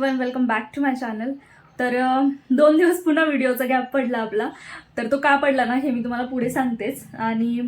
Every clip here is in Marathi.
One welcome back to my channel तर दोन दिवस पुन्हा व्हिडिओचा गॅप पडला आपला. तर तो का पडला ना हे मी तुम्हाला पुढे सांगतेच. आणि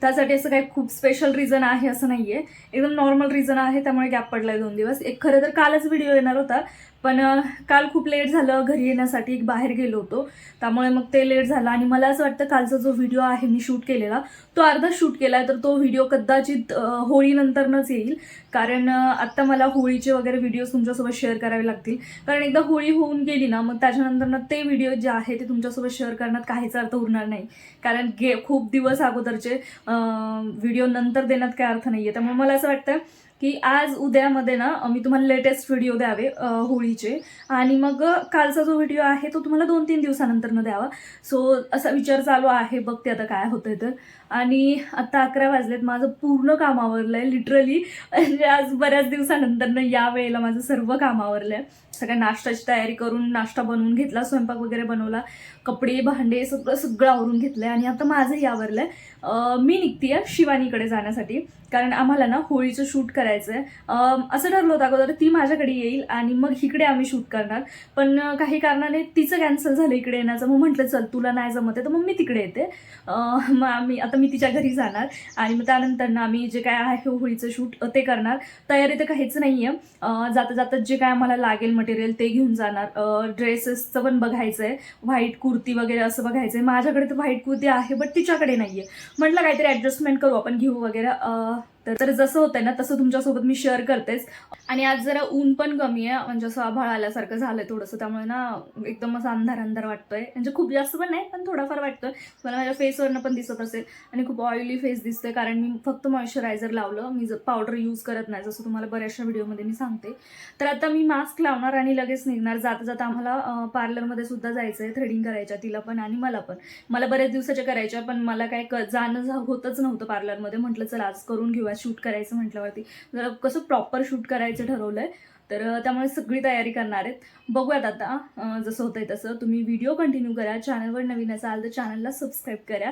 त्यासाठी असं काही खूप स्पेशल रिझन आहे असं नाही आहे एकदम नॉर्मल रिझन आहे त्यामुळे गॅप पडला आहे दोन दिवस. एक खरं तर कालच व्हिडिओ येणार होता. पण काल खूप लेट झालं घरी येण्यासाठी एक बाहेर गेलो होतो. त्यामुळे मग ते लेट झालं आणि मला असं वाटतं कालचा जो व्हिडिओ आहे मी शूट केलेला तो अर्धा शूट केला तर तो व्हिडिओ कदाचित होळीनंतरनंच येईल. कारण आत्ता मला होळीचे वगैरे व्हिडिओज तुमच्यासोबत शेअर करावे लागतील. कारण एकदा होळी होऊन गेली ना मग त्याच्यानंतरनं ते व्हिडिओ जे आहे ते तुमच्यासोबत शेअर करण्यात काहीच अर्थ उरणार नाही. कारण गे खूप दिवस अगोदरचे व्हिडिओ नंतर देण्यात काय अर्थ नाही आहे त्यामुळे मला असं वाटतं की आज उद्यामध्ये ना मी तुम्हाला लेटेस्ट व्हिडिओ द्यावे होळीचे. आणि मग कालचा जो व्हिडिओ आहे तो तुम्हाला दोन तीन दिवसानंतर न द्यावा. सो असा विचार चालू आहे बघते आता काय होतंय तर. आणि आता अकरा वाजलेत माझं पूर्ण काम आहे लिटरली म्हणजे आज बऱ्याच दिवसानंतर या वेळेला माझं सर्व काम आहे सगळ्या नाश्त्याची तयारी करून नाश्ता बनवून घेतला स्वयंपाक वगैरे बनवला कपडे भांडे सगळं सगळं आवरून घेतलंय. आणि आता माझंही आवरलं आहे मी निघतीये शिवानीकडे जाण्यासाठी. कारण आम्हाला ना होळीचं शूट करायचं आहे असं ठरलं होतं अगोदर ती माझ्याकडे येईल आणि मग इकडे आम्ही शूट करणार. पण काही कारणाने तिचं कॅन्सल झालं इकडे येण्याचं. मग म्हटलं चल तुला नाही जमत आहे तर मग मी तिकडे येते. मग आम्ही आता मी तिच्या घरी जाणार. आणि मग त्यानंतर ना आम्ही जे काय आहे होळीचं शूट ते करणार. तयारी तर काहीच नाही आहे जाता जाता जे काय आम्हाला लागेल मटेरियल ते घेऊन जाणार. ड्रेसेसचं पण बघायचं आहे व्हाईट कुर्ती वगैरे असं बघायचं आहे माझ्याकडे तर व्हाईट कुर्ती आहे बट तिच्याकडे नाही आहे म्हटलं काहीतरी ॲडजस्टमेंट करू आपण घेऊ वगैरे. तर तर जसं होतंय ना तसं तुमच्यासोबत मी शेअर करतेच. आणि आज जरा ऊन पण कमी आहे. म्हणजे असं आभाळ आल्यासारखं झालंय थोडंसं. त्यामुळे ना एकदम असं अंधार अंधार वाटतोय. म्हणजे खूप जास्त पण नाही पण थोडाफार वाटतोय. मला माझ्या फेसवरनं पण दिसत असेल. आणि खूप ऑइली फेस दिसतोय कारण मी फक्त मॉइश्चरायझर लावलं. मी पावडर यूज करत नाही जसं तुम्हाला बऱ्याचशा व्हिडिओमध्ये मी सांगते. तर आता मी मास्क लावणार आणि लगेच निघणार. जाता जाता आम्हाला पार्लरमध्ये सुद्धा जायचं आहे थ्रेडिंग करायच्या तिला पण आणि मला पण. मला बऱ्याच दिवसाच्या करायच्या पण मला काय क जाणं झा- होतच नव्हतं पार्लरमध्ये म्हटलं चला आज करून घेऊया. शूट करायचं म्हटल्यावरती. जरा कसं प्रॉपर शूट करायचं ठरवलं आहे तर त्यामुळे सगळी तयारी करणार आहेत. बघूयात आता जसं होतं आहे तसं. तुम्ही व्हिडिओ कंटिन्यू करा. चॅनलवर नवीन असाल तर चॅनलला सबस्क्राईब करा.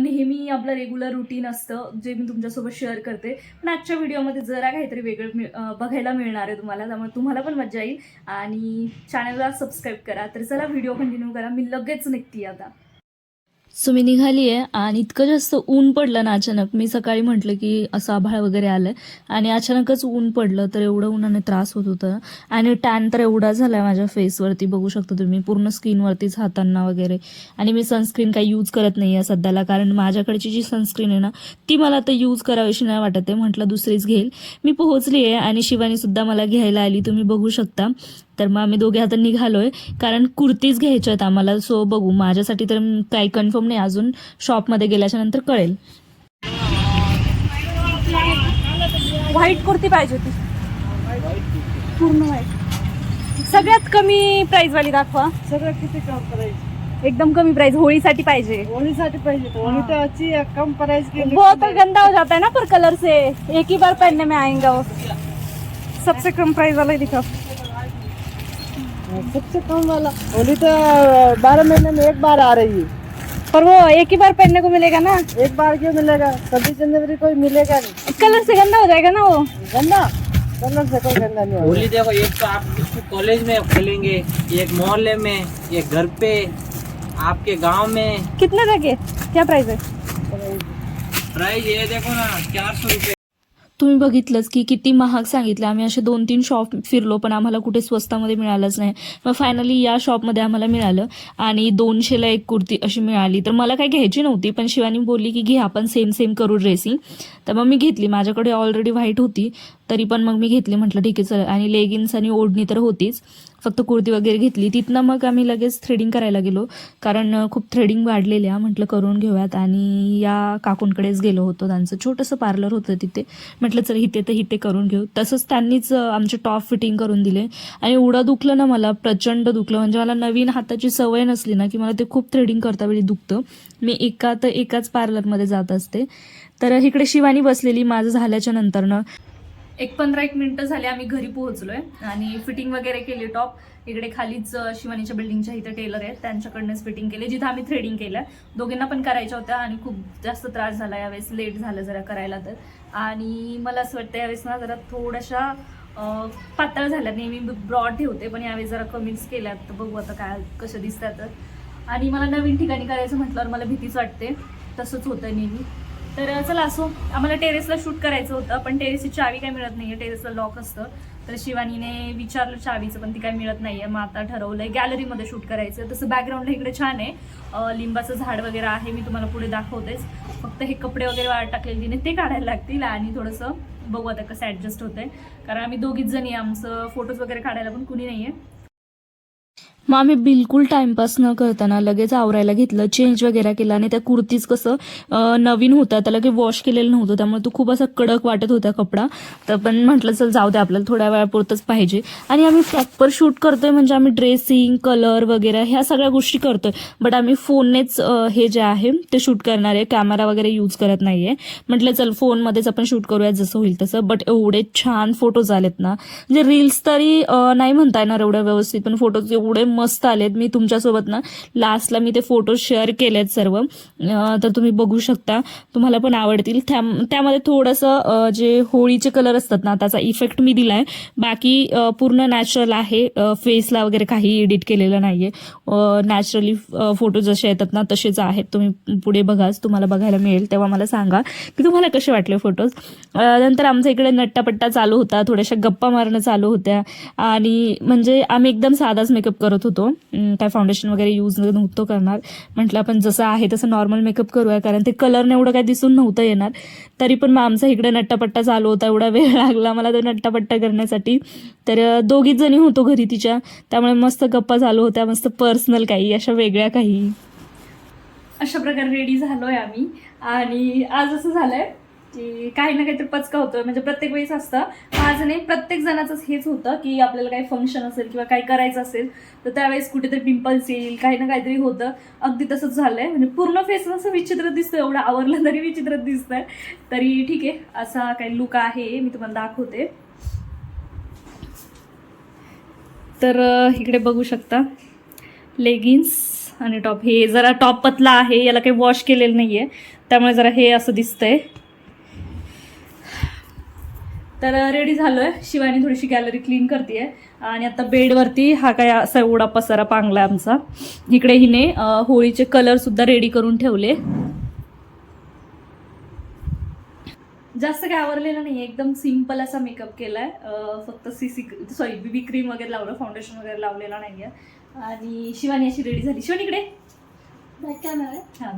नेहमी आपलं रेग्युलर रुटीन असतं जे मी तुमच्यासोबत शेअर करते. पण आजच्या व्हिडिओमध्ये जरा काहीतरी वेगळं मिळ बघायला मिळणार आहे तुम्हाला. त्यामुळे तुम्हाला पण मजा येईल. आणि चॅनलला सबस्क्राईब करा. तर चला व्हिडिओ कंटिन्यू करा. मी लगेच निघते आता. सो मी निघाली आहे आणि इतकं जास्त ऊन पडलं ना अचानक. मी सकाळी म्हटलं की असं आभाळ वगैरे आलं आणि अचानकच ऊन पडलं तर एवढं उन्हाने त्रास होत होता. आणि टॅन तर एवढा झाला आहे माझ्या फेसवरती बघू शकता तुम्ही. पूर्ण स्किनवरतीच हातांना वगैरे. आणि मी सनस्क्रीन काही यूज करत नाही आहे सध्याला कारण माझ्याकडची जी सनस्क्रीन आहे ना ती मला आता यूज करावीशी नाही वाटत आहे. म्हटलं दुसरीच घेईल. मी पोहोचली आहे आणि शिवानीसुद्धा मला घ्यायला आली. तुम्ही बघू शकता. तर मग आम्ही दोघे आता निघालोय. कारण कुर्तीज घ्यायच्या आहेत आम्हाला सो बघू. माझ्यासाठी तर काही कन्फर्म नाही. अजून शॉपमध्ये गेल्याच्यानंतर कळेल. व्हाईट कुर्ती पाहिजे होती. पूर्ण व्हाईट सगळ्यात कमी प्राइस वाली दाखवा. सगळं किती कम करायची एकदम कमी प्राइस होळीसाठी पाहिजे. होळीसाठी पाहिजे तो होळी तो अच्छी है कम प्राइस के लिए वो तो गंदा हो जाता है ना पर कलर से एक ही बार पहनने में आएगा वो. सबसे कम प्राइस वाला ही हाँ, सबसे कम वाला। होली तो बारह महीने में एक बार आ रही है। पर वो एक ही बार पहनने को मिलेगा ना? एक बार क्यों मिलेगा? छब्बीस जनवरी को मिलेगा नहीं। कलर से गंदा हो जाएगा ना वो? गंदा? कलर से कोई गंदा नहीं होगा। होली देखो एक तो आप इसको कॉलेज में खेलेंगे एक मोहल्ले में एक घर पे आपके गाँव में। कितने तक है? क्या प्राइस है? प्राइस ये देखो ना चार सौ रुपये। तुम्ही बघितलंच की किती महाग सांगितलं. आम्ही असे दोन तीन शॉप फिरलो पण आम्हाला कुठे स्वस्तामध्ये मिळालंच नाही. मग फायनली या शॉपमध्ये आम्हाला मिळालं आणि दोनशेला एक कुर्ती अशी मिळाली. तर मला काही घ्यायची नव्हती पण शिवानी बोलली की घे आपण सेम सेम करू ड्रेसिंग तर मग मी घेतली. माझ्याकडे ऑलरेडी व्हाईट होती तरी पण मग मी घेतली. म्हटलं ठीक आहे चल. आणि लेगिन्स आणि ओढणी तर होतीच. फक्त कुर्ती वगैरे घेतली. तिथनं मग आम्ही लगेच थ्रेडिंग करायला गेलो. कारण खूप थ्रेडिंग वाढलेल्या. म्हटलं करून घेऊयात. आणि या काकूंकडेच गेलो होतो त्यांचं. छोटंसं पार्लर होतं तिथे. म्हटलं चल हिते तर हिते करून घेऊ. तसंच त्यांनीच आमचे टॉप फिटिंग करून दिले. आणि एवढं दुखलं ना मला प्रचंड दुखलं. म्हणजे मला नवीन हाताची सवय नसली ना की मला ते खूप थ्रेडिंग करता वेळी दुखतं. मी एका तर एकाच पार्लरमध्ये जात असते. तर इकडे शिवानी बसलेली माझं झाल्याच्या नंतरनं. एक पंधरा एक मिनिटं झाले आम्ही घरी पोहोचलोय. आणि फिटिंग वगैरे केली टॉप इकडे खालीच शिवानीच्या बिल्डिंगच्या इथे टेलर आहेत. त्यांच्याकडनंच फिटिंग केली जिथं आम्ही थ्रेडिंग केलं. दोघींना पण करायच्या होत्या आणि खूप जास्त त्रास झाला यावेळेस. लेट झालं जरा करायला तर. आणि मला असं वाटतं यावेळेस ना जरा थोड्याशा पातळ झाल्या. नेहमी ब्रॉड ठेवते पण यावेळेस जरा कमीच केल्यात. तर बघू आता काय कसं दिसतात तर. आणि मला नवीन ठिकाणी करायचं म्हटल्यावर मला भीतीच वाटते. तसंच होतं नेहमी. तर चला असो आम्हाला टेरेसला शूट करायचं होतं पण टेरेसची चावी काय मिळत नाही आहे टेरेसला लॉक असतं. तर शिवानीने विचारलं चावीचं पण ती काय मिळत नाही आहे मग आता ठरवलंय गॅलरीमध्ये शूट करायचं तसं बॅकग्राऊंडला इकडे छान आहे. लिंबाचं झाड वगैरे आहे मी तुम्हाला पुढे दाखवतेच. फक्त हे कपडे वगैरे वाळ टाकलेले तिने ते काढायला लागतील आणि थोडंसं बघू आता कसं ॲडजस्ट होतंय. कारण आम्ही दोघीच जणी आहे, आमचं फोटोज वगैरे काढायला पण कुणी नाही आहे मग आम्ही बिलकुल टाइमपास न करताना लगेच आवरायला घेतलं चेंज वगैरे केला आणि त्या कुर्तीज कसं नवीन होता त्याला काही वॉश केलेलं नव्हतं त्यामुळे तो खूप असा कडक वाटत होता कपडा. तर पण म्हटलं चल जाऊ दे आपल्याला थोड्या वेळापुरतच पाहिजे. आणि आम्ही प्रॉपर शूट करतोय म्हणजे आम्ही ड्रेसिंग कलर वगैरे ह्या सगळ्या गोष्टी करतोय. बट आम्ही फोननेच हे जे आहे ते शूट करणार आहे. कॅमेरा वगैरे यूज करत नाही आहे म्हटलं चल फोनमध्येच आपण शूट करूया जसं होईल तसं. बट एवढे छान फोटोज आलेत ना. म्हणजे रील्स तरी नाही म्हणता येणार एवढ्या व्यवस्थित पण फोटोज एवढे मस्त आलेत. मी तुमच्यासोबत ना लास्टला मी ते फोटो शेअर केलेत सर्व. तर तुम्ही बघू शकता. तुम्हाला पण आवडतील. त्या- त्यामध्ये थोडंसं जे होळीचे कलर असतात ना त्याचा इफेक्ट मी दिला आहे बाकी पूर्ण नॅचरल आहे. फेसला वगैरे काही एडिट केलेलं नाही आहे नॅचरली फोटो जसे येतात ना तसेच आहेत. तुम्ही पुढे बघाच तुम्हाला बघायला मिळेल. तेव्हा मला सांगा की तुम्हाला कसे वाटले फोटोज नंतर आमच्या इकडे नट्टापट्टा चालू होता. थोड्याशा गप्पा मारणं चालू होत्या. आणि म्हणजे आम्ही एकदम साधाच मेकअप करत होतो. काय फाउंडेशन वगैरे यूज नव्हतो करणार. म्हटलं आपण जसं आहे तसं नॉर्मल मेकअप करूया कारण ते कलरने एवढं काय दिसून नव्हतं येणार. तरी पण मग आमचा इकडे नट्टापट्टा चालू होता एवढा वेळ लागला मला तो नट्टापट्टा करण्यासाठी. तर दोघीच जणी होतो घरी तिच्या. त्यामुळे मस्त गप्पा चालू होत्या मस्त पर्सनल काही अशा वेगळ्या काही. अशा प्रकारे रेडी झालोय आम्ही. आणि आज असं झालंय की काही ना काहीतरी पचका होतोय म्हणजे प्रत्येक वेळेस असतं. माझं नाही प्रत्येक जणाचंच हेच होतं की आपल्याला काही फंक्शन असेल किंवा काही करायचं असेल तर त्यावेळेस कुठेतरी पिंपल्स येईल काही ना काहीतरी होतं. अगदी तसंच झालंय. म्हणजे पूर्ण फेस असं विचित्र दिसतं एवढं आवरलं तरी विचित्र दिसतंय. तरी ठीक आहे असा काही लुक आहे मी तुम्हाला दाखवते. तर इकडे बघू शकता. लेगिन्स आणि टॉप हे जरा टॉप पतला आहे याला काही वॉश केलेलं नाही आहे त्यामुळे जरा हे असं दिसतंय. तर रेडी झालोय. शिवानी थोडीशी गॅलरी क्लीन करते आणि आता बेडवरती हा काय असा एवढा पसारा पांगला आमचा. इकडे हिने होळीचे कलर सुद्धा रेडी करून ठेवले. जास्त काय आवरलेलं नाही एकदम सिंपल असा मेकअप केलाय. फक्त सीसी सॉरी बीबी क्रीम वगैरे लावलं फाउंडेशन वगैरे लावलेला नाहीये. आणि शिवानी अशी रेडी झाली. शिवानी इकडे. हा.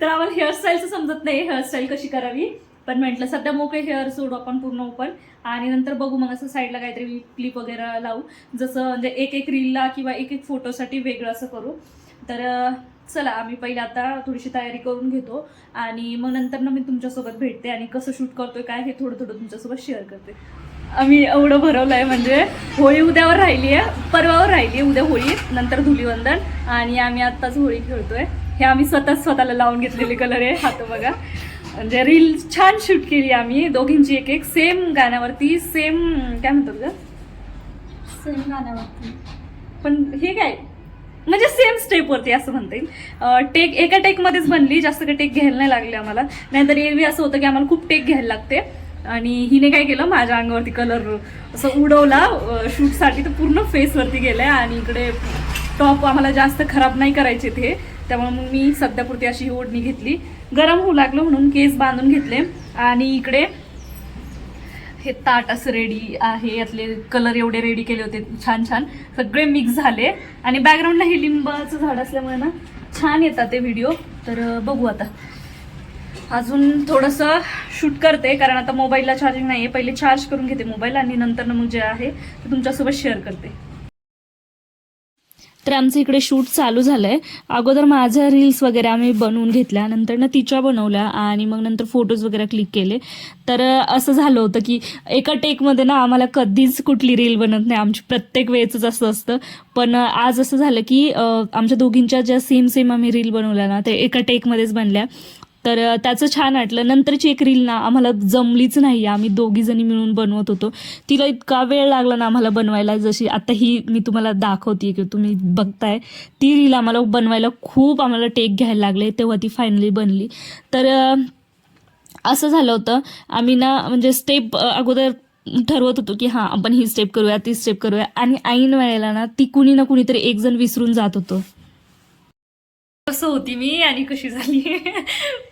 तर आम्हाला हेअरस्टाईलचं समजत नाही. हेअरस्टाईल कशी करावी? पण म्हटलं सध्या मोकळे हेअर सोडू आपण पूर्ण ओपन आणि नंतर बघू मग असं साईडला काहीतरी क्लिप वगैरे लावू. जसं म्हणजे एक एक रीलला किंवा एक एक फोटोसाठी वेगळं असं करू. तर चला आम्ही पहिले आता थोडीशी तयारी करून घेतो. आणि मग नंतर ना मी तुमच्यासोबत भेटते आणि कसं शूट करतोय काय हे थोडं थोडं तुमच्यासोबत शेअर करते. आम्ही एवढं भरवलं आहे म्हणजे होळी उद्यावर राहिली आहे परवावर राहिली आहे उद्या होळी नंतर धुलीवंदन. आणि आम्ही आत्ताच होळी खेळतोय. हे आम्ही स्वतःच स्वतःला लावून घेतलेले कलर आहे हात बघा. म्हणजे रील छान शूट केली आम्ही. दोघींची एक एक. सेम गाण्यावरती सेम काय म्हणतात ग? सेम गाण्यावरती. पण हे काय? म्हणजे सेम स्टेपवरती असं म्हणता येईल. टेक एका टेकमध्येच बनली. जास्त काही टेक घ्यायला नाही लागले आम्हाला. नाहीतर एरवी असं होतं की आम्हाला खूप टेक घ्यायला लागते. आणि हिने काय केलं? माझ्या अंगावरती कलर असं उडवला. शूटसाठी तर पूर्ण फेसवरती गेलाय. आणि इकडे टॉप आम्हाला जास्त खराब नाही करायचे ते. त्यामुळे मग मी सध्यापुरती अशी ही ओढणी घेतली. गरम होऊ लागलं म्हणून केस बांधून घेतले. आणि इकडे हे ताट असं रेडी आहे. यातले कलर एवढे रेडी केले होते. छान छान. सगळे मिक्स झाले. आणि बॅकग्राऊंडला हे लिंबाचं झाड असल्यामुळे ना छान येतात ते व्हिडिओ तर बघू आता. अजून थोडंसं शूट करते. कारण आता मोबाईलला चार्जिंग नाही आहे पहिले चार्ज करून घेते मोबाईल आणि नंतर मग जे आहे ते तुमच्यासोबत शेअर करते. तर आमचं इकडे शूट चालू झालंय. अगोदर माझ्या रील्स वगैरे आम्ही बनवून घेतल्या नंतर ना तिच्या बनवल्या आणि मग नंतर फोटोज वगैरे क्लिक केले. तर असं झालं होतं की एका टेकमध्ये ना आम्हाला कधीच कुठली रील बनत नाही. आमची प्रत्येक वेळेच असं असतं. पण आज असं झालं की आमच्या दोघींच्या ज्या सेम सेम आम्ही रील बनवल्या ना ते एका टेकमध्येच बनल्या. तर त्याचं छान वाटलं. नंतरची एक रील ना आम्हाला जमलीच नाही. आम्ही दोघी जणी मिळून बनवत होतो. तिला इतका वेळ लागला ना आम्हाला बनवायला. जशी आता ही मी तुम्हाला दाखवते की तुम्ही बघताय ती रील आम्हाला बनवायला खूप आम्हाला टेक घ्यायला लागले. तेव्हा ती फायनली बनली. तर असं झालं होतं. आम्ही ना म्हणजे स्टेप अगोदर ठरवत होतो की हां आपण ही स्टेप करूया ती स्टेप करूया. आणि ऐन वेळेला ना ती कुणी ना कुणीतरी एक जण विसरून जात होतो. कसं होती मी आणि कशी झाली?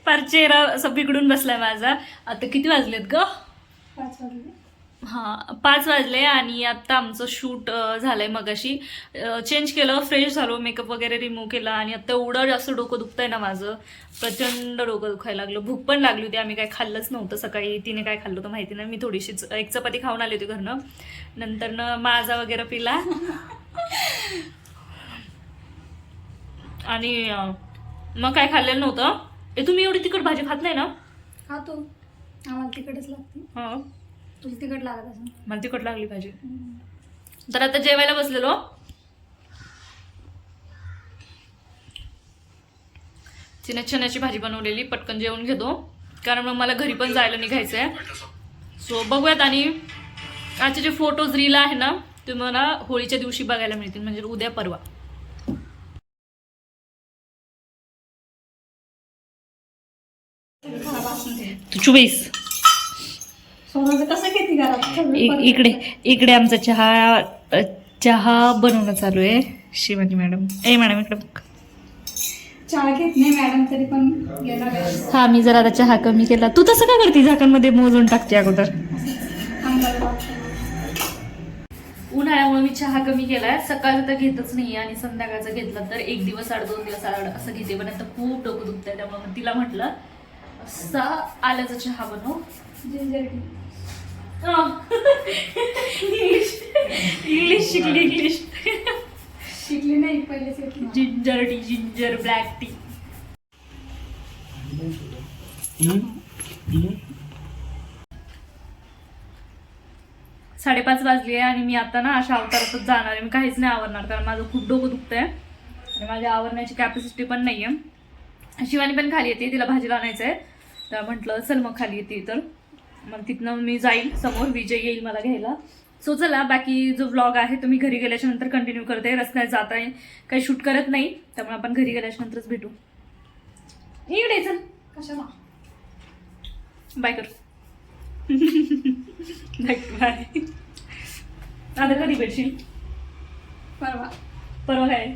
फार चेहरा असा बिघडून बसलाय माझा. आता किती वाजलेत ग? पाच वाजले. हां पाच वाजले आणि आत्ता आमचं शूट झालंय मगाशी. चेंज केलं फ्रेश झालो मेकअप वगैरे रिमूव्ह केला आणि आता एवढं जास्त डोकं दुखतंय ना माझं. प्रचंड डोकं दुखायला लागलं. भूक पण लागली होती. आम्ही काय खाल्लंच नव्हतं सकाळी. तिने काय खाल्लं होतं माहिती नाही. मी थोडीशीच एक चपाती खाऊन आली होती घरनं. नंतर न माझा वगैरे पिला. आणि मग काय खाल्लेलं नव्हतं? ए तुम्ही एवढी तिखट भाजी खात नाही ना? खातो. आम्हाला तिकटच लागते. हां. तुला तिकट लागत असं मला तिखट लागली भाजी. तर आता जेवायला बसलेलो. तिने चण्याची भाजी बनवलेली पटकन जेवण घेतो. कारण मग मला घरी पण जायला निघायचं आहे सो बघूयात आणि आजचे जे फोटोज रील आहे ना ते मला होळीच्या दिवशी बघायला मिळतील. म्हणजे उद्या परवा. तू परत इकडे इकडे आमचा चहा चहा बनवणं चालू आहे शिवाजी मॅडम. ए मॅडम इकडे बघ. चहा घेत नाही मॅडम तरी पण गेला वेळेस हा मी जरा आता चहा कमी केला. तू तसं का करते? झाकणमध्ये मोजून टाकते अगोदर. उन्हाळ्यामुळे मी चहा कमी केलाय. सकाळचं तर घेतच नाही आणि संध्याकाळचं घेतलं तर एक दिवस आड दोन दिवस आड असं घेते. पण आता खूप डोकं दुखतंय त्यामुळे तिला म्हटलं असा आल्याचा चहा बनव. Ginger tea. इंग्लिश इंग्लिश शिकली इंग्लिश. शिकली नाही नव्हतं. Ginger tea ginger black tea. साडेपाच वाजली आहे आणि मी आता ना अशा अवतारातच जाणार आहे. मी काहीच नाही आवरणार कारण माझं खूप डोकं दुखतंय. आणि माझ्या आवरण्याची कॅपॅसिटी पण नाही आहे शिवानी पण खाली येते तिला भाजीला आणायचं आहे तर म्हटलं चल मग खाली येते तर मग तिथनं मी जाईल समोर विजय येईल मला घ्यायला. सो चला बाकी जो व्लॉग आहे तो मी घरी गेल्याच्यानंतर कंटिन्यू करते. रस्त्यात जात आहे काही शूट करत नाही त्यामुळे आपण घरी गेल्याच्या नंतरच भेटू इकडे चल. कशाला? बाय कर. बाय बाय आता कधी भेटशील? परवा. परवा काय?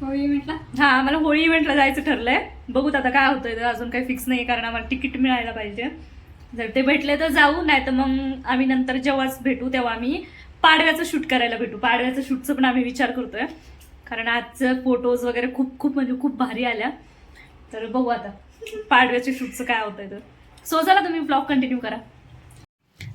होळी म्हटला? हा मला होळी इव्हेंटला जायचं ठरलंय. बघूत आता काय होतंय तर अजून काही फिक्स नाही कारण आम्हाला तिकीट मिळायला पाहिजे. जर ते भेटले तर जाऊ नाही तर मग आम्ही नंतर जेव्हाच भेटू तेव्हा आम्ही पाडव्याचं शूट करायला भेटू. पाडव्याचं शूटचं पण आम्ही विचार करतोय. कारण आजचं फोटोज वगैरे खूप खूप म्हणजे खूप भारी आल्या. तर बघू आता. पाडव्याच्या शूटचं काय होतंय तर सो चला तुम्ही ब्लॉग कंटिन्यू करा.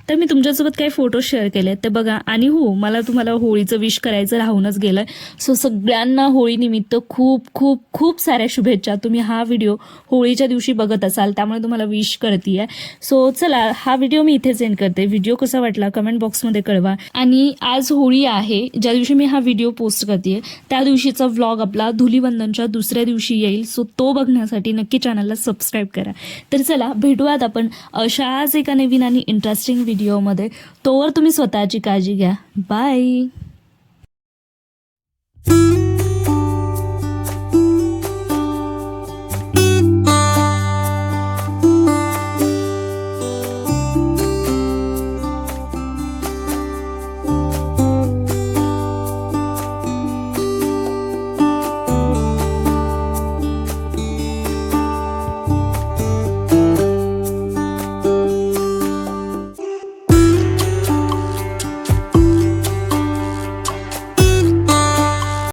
तर मी तुमच्यासोबत काही फोटो शेअर केले ते बघा आणि हो मला तुम्हाला होळीचं विश करायचं राहूनच गेलं. सो सगळ्यांना होळीनिमित्त खूप खूप खूप साऱ्या शुभेच्छा. तुम्ही हा व्हिडिओ होळीच्या दिवशी बघत असाल त्यामुळे तुम्हाला विश करते आहे सो चला हा व्हिडिओ मी इथे सेंड करते. व्हिडिओ कसा वाटला कमेंट बॉक्समध्ये कळवा. आणि आज होळी आहे ज्या दिवशी मी हा व्हिडिओ पोस्ट करते त्या दिवशीचा व्लॉग आपला धुलीवंदनच्या दुसऱ्या दिवशी येईल. सो तो बघण्यासाठी नक्की चॅनलला सबस्क्राईब करा. तर चला भेटूयात आपण अशाच एका नवीन आणि इंटरेस्टिंग व्हिडिओमध्ये तोवर तुम्ही स्वतःची काळजी घ्या. बाय